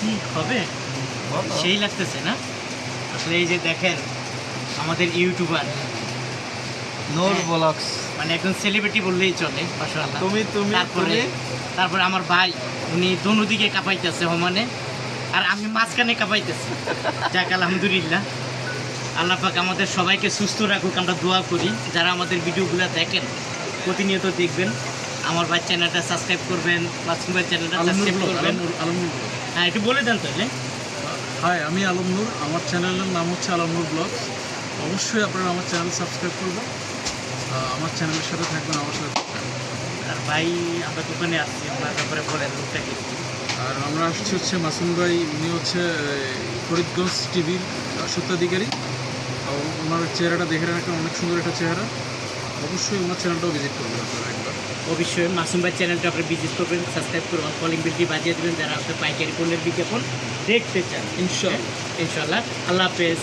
ঠিক হবে? সেই লাগতেছে না? আসলে এই যে দেখেন আমাদের ইউটিউবার। নূর হ্যাঁ। ব্লগস। মানে একজন সেলিব্রিটি বললেই চলে মাশাআল্লাহ। তুমি তুমি তারপরে তারপরে আমার ভাই উনি দোনো দিকে কাঁপাইতেছে সমানে আর আমি মাঝখানে কাঁপাইতেছি। যাক আলহামদুলিল্লাহ। আল্লাহ পাক আমাদের সবাইকে সুস্থ রাখুক আমরা দোয়া করি। যারা আমাদের ভিডিওগুলো দেখেন প্রতিনিয়ত দেখবেন। আমার ভাই চ্যানেলটা সাবস্ক্রাইব করবেন মাসুম ভাই চ্যানেলটা সাবস্ক্রাইব করবেন। হ্যাঁ একটু বলে দেন তাহলে হাই আমি আলমনুর আমার চ্যানেলের নাম হচ্ছে আলমনুর ব্লগ। অবশ্যই আপনারা আমার চ্যানেল সাবস্ক্রাইব করবেন। আমার চ্যানেলের সাথে থাকবেন আমার সাথে আর ভাই আমরা দোকানে আসছি আপনার ব্যাপারে বলেন লোকটা কি? আর আমরা আসছি হচ্ছে মাসুম ভাই উনি হচ্ছে ফরিদগঞ্জ টিভির সত্যাধিকারী ওনার চেহারাটা দেখে রাখেন অনেক সুন্দর একটা চেহারা। অবশ্যই ওনার চ্যানেলটাও ভিজিট করবেন আপনারা একবার। অবশ্যই মাসুম ভাই চ্যানেলটা আপনি ভিজিট করবেন সাবস্ক্রাইব করবেন কলিং বিলটি বাজিয়ে দেবেন যারা আপনার পাইকারি পণ্যের বিজ্ঞাপন দেখতে চান। ইনশাল্লাহ ইনশাল্লাহ আল্লাহ হাফেজ।